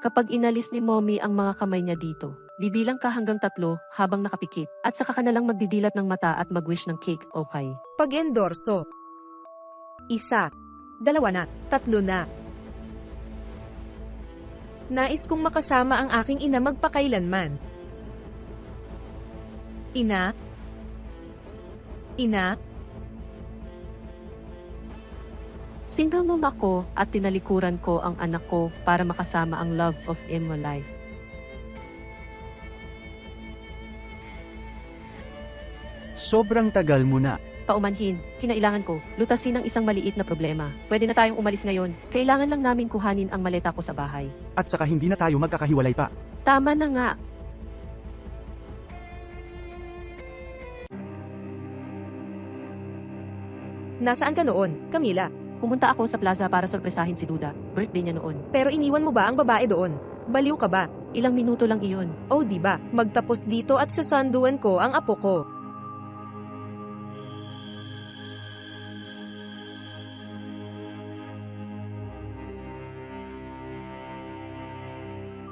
Kapag inalis ni Mommy ang mga kamay niya dito, bibilang ka hanggang tatlo habang nakapikit at saka ka na lang magdidilat ng mata at mag-wish ng cake, okay? Pag-endorso. Isa. Dalawa na. Tatlo na. Nais kong makasama ang aking ina magpakailanman. Ina? Ina? Single mom ako at tinalikuran ko ang anak ko para makasama ang love of in my life. Sobrang tagal mo na. Paumanhin, kinailangan ko, lutasin ang isang maliit na problema. Pwede na tayong umalis ngayon. Kailangan lang namin kuhanin ang maleta ko sa bahay. At saka hindi na tayo magkakahiwalay pa. Tama na nga. Nasaan ka noon, Camila? Pumunta ako sa plaza para sorpresahin si Duda. Birthday niya noon. Pero iniwan mo ba ang babae doon? Baliw ka ba? Ilang minuto lang iyon. Oh, di ba? Magtapos dito at sasanduan ko ang apo ko.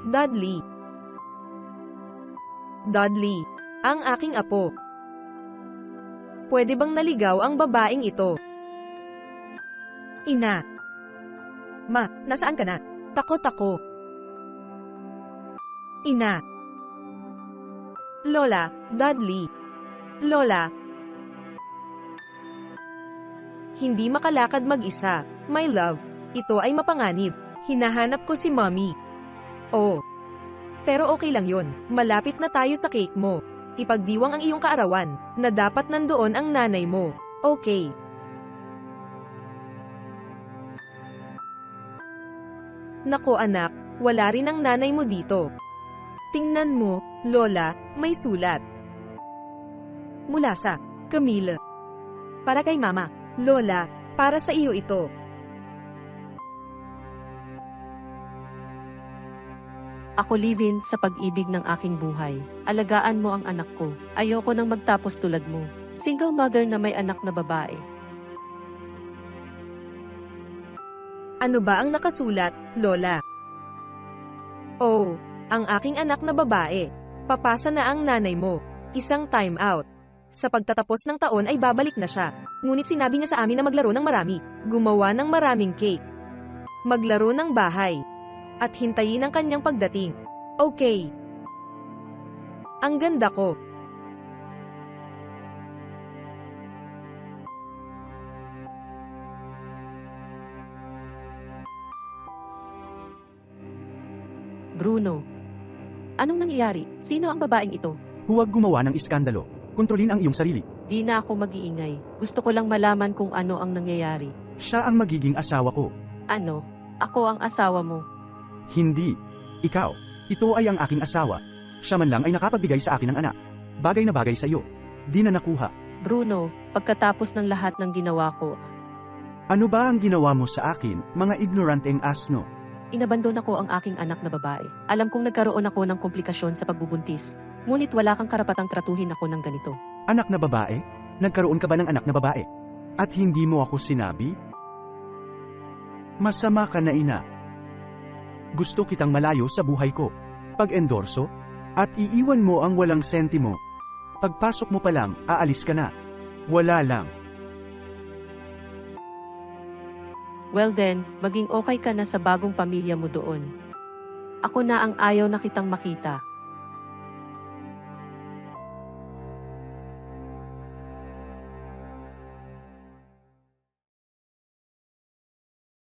Dudley. Dudley, ang aking apo. Pwede bang naligaw ang babaeng ito? Ina. Ma, nasaan ka na? Takot ako. Ina. Lola, Dudley. Lola. Hindi makalakad mag-isa. My love, ito ay mapanganib. Hinahanap ko si mommy. Oh. Pero okay lang yon. Malapit na tayo sa cake mo. Ipagdiwang ang iyong kaarawan, na dapat nandoon ang nanay mo. Okay. Nako anak, wala rin ang nanay mo dito. Tingnan mo, Lola, may sulat. Mula sa Camille. Para kay Mama, Lola, para sa iyo ito. Ako live-in sa pag-ibig ng aking buhay. Alagaan mo ang anak ko. Ayoko nang magtapos tulad mo. Single mother na may anak na babae. Ano ba ang nakasulat, Lola? Oh, ang aking anak na babae. Papasa na ang nanay mo. Isang time out. Sa pagtatapos ng taon ay babalik na siya. Ngunit sinabi niya sa amin na maglaro ng marami. Gumawa ng maraming cake. Maglaro ng bahay. At hintayin ang kanyang pagdating. Okay. Ang ganda ko. Bruno. Anong nangyayari? Sino ang babaeng ito? Huwag gumawa ng iskandalo. Kontrolin ang iyong sarili. Di na ako mag-iingay. Gusto ko lang malaman kung ano ang nangyayari. Siya ang magiging asawa ko. Ano? Ako ang asawa mo. Hindi. Ikaw. Ito ay ang aking asawa. Siya man lang ay nakapagbigay sa akin ng anak. Bagay na bagay sa iyo. Di na nakuha. Bruno, pagkatapos ng lahat ng ginawa ko, Ano ba ang ginawa mo sa akin, mga ignoranteng asno? Inabandon ako ang aking anak na babae. Alam kong nagkaroon ako ng komplikasyon sa pagbubuntis. Ngunit wala kang karapatang tratuhin ako ng ganito. Anak na babae? Nagkaroon ka ba ng anak na babae? At hindi mo ako sinabi? Masama ka na ina. Gusto kitang malayo sa buhay ko. Pag-endorso? At iiwan mo ang walang sentimo. Pagpasok mo pa lang, aalis ka na. Wala lang. Well then, maging okay ka na sa bagong pamilya mo doon. Ako na ang ayaw na kitang makita.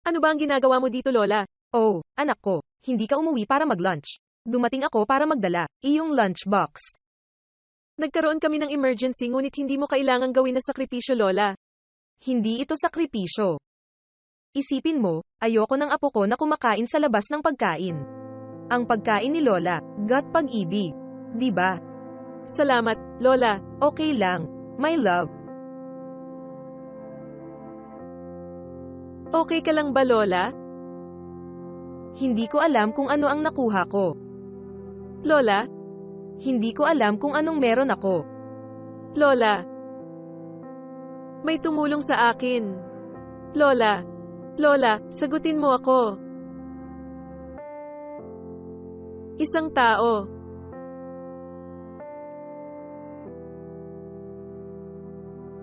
Ano ba ang ginagawa mo dito, Lola? Oh, anak ko, hindi ka umuwi para mag-lunch. Dumating ako para magdala, iyong lunchbox. Nagkaroon kami ng emergency ngunit hindi mo kailangang gawin na sakripisyo, Lola. Hindi ito sakripisyo. Isipin mo, ayoko ng apo ko na kumakain sa labas ng pagkain. Ang pagkain ni Lola, gut pag-ibig. Ba? Salamat, Lola. Okay lang. My love. Okay ka lang ba, Lola? Hindi ko alam kung ano ang nakuha ko. Lola? Hindi ko alam kung anong meron ako. Lola? May tumulong sa akin. Lola? Lola, sagutin mo ako. Isang tao.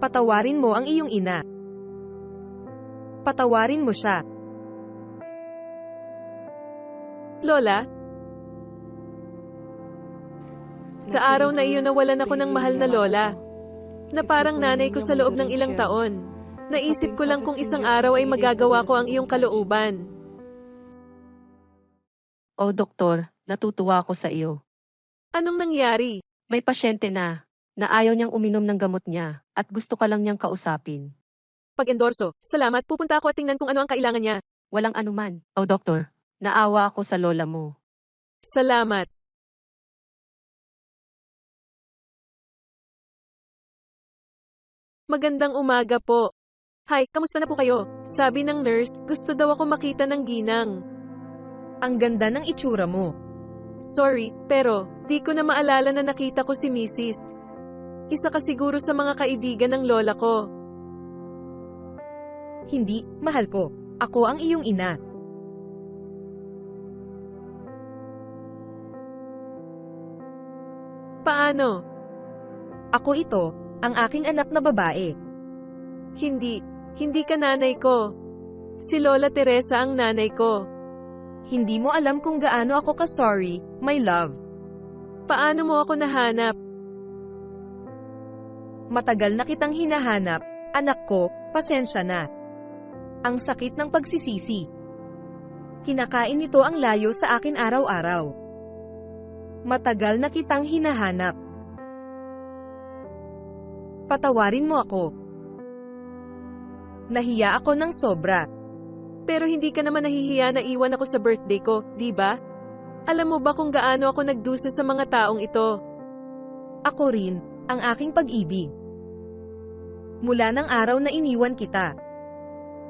Patawarin mo ang iyong ina. Patawarin mo siya. Lola? Sa araw na iyon nawalan ako ng mahal na lola. Na parang nanay ko sa loob ng ilang taon. Naisip ko lang kung isang araw ay magagawa ko ang iyong kalooban. O doktor, natutuwa ako sa iyo. Anong nangyari? May pasyente na, na ayaw niyang uminom ng gamot niya, at gusto ka lang niyang kausapin. Pag-endorso. Salamat, pupunta ako at tingnan kung ano ang kailangan niya. Walang anuman. O doktor, naawa ako sa lola mo. Salamat. Magandang umaga po. Hi, kamusta na po kayo? Sabi ng nurse, gusto daw ako makita ng ginang. Ang ganda ng itsura mo. Sorry, pero di ko na maalala na nakita ko si Mrs. Isa ka siguro sa mga kaibigan ng lola ko. Hindi, mahal ko. Ako ang iyong ina. Paano? Ako ito, ang aking anak na babae. Hindi. Hindi ka nanay ko. Si Lola Teresa ang nanay ko. Hindi mo alam kung gaano ako ka-sorry, my love. Paano mo ako nahanap? Matagal na kitang hinahanap, anak ko, pasensya na. Ang sakit ng pagsisisi. Kinakain nito ang layo sa akin araw-araw. Matagal na kitang hinahanap. Patawarin mo ako. Nahiya ako ng sobra. Pero hindi ka naman nahihiya na iwan ako sa birthday ko, di ba? Alam mo ba kung gaano ako nagdusa sa mga taong ito? Ako rin, ang aking pag-ibig. Mula ng araw na iniwan kita.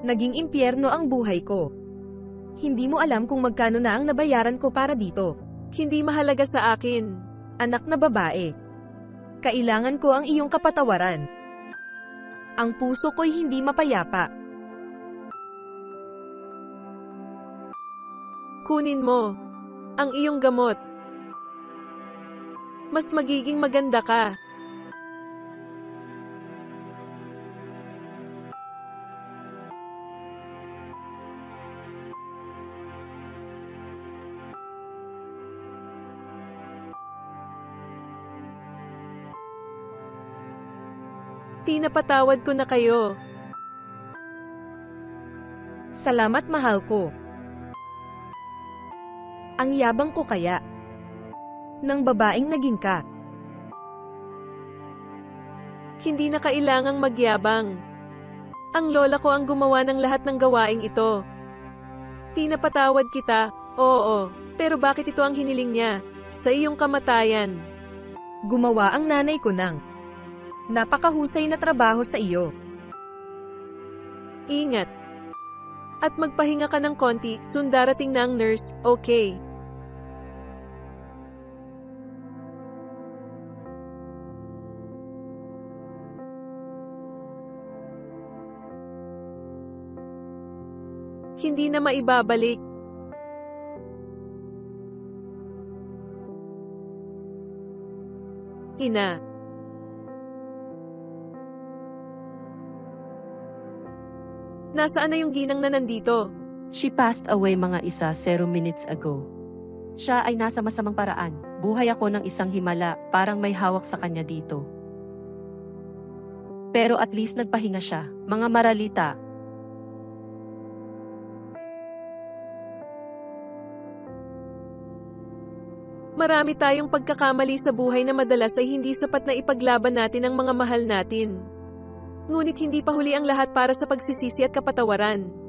Naging impyerno ang buhay ko. Hindi mo alam kung magkano na ang nabayaran ko para dito. Hindi mahalaga sa akin. Anak na babae. Kailangan ko ang iyong kapatawaran. Ang puso ko'y hindi mapayapa. Kunin mo. Ang iyong gamot. Mas magiging maganda ka. Pinapatawad ko na kayo. Salamat mahal ko. Ang yabang ko kaya. Nang babaeng naging ka. Hindi na kailangang magyabang. Ang lola ko ang gumawa ng lahat ng gawaing ito. Pinapatawad kita, oo, pero bakit ito ang hiniling niya? Sa iyong kamatayan. Gumawa ang nanay ko ng napakahusay na trabaho sa iyo. Ingat. At magpahinga ka ng konti, sundarating na ang nurse, okay? Hindi na maibabalik. Ina. Nasaan na yung ginang na nandito? She passed away mga isa zero minutes ago. Siya ay nasa masamang paraan. Buhay ako ng isang himala, parang may hawak sa kanya dito. Pero at least nagpahinga siya. Mga maralita, Marami tayong pagkakamali sa buhay na madalas ay hindi sapat na ipaglaban natin ang mga mahal natin. Ngunit hindi pa huli ang lahat para sa pagsisisi at kapatawaran.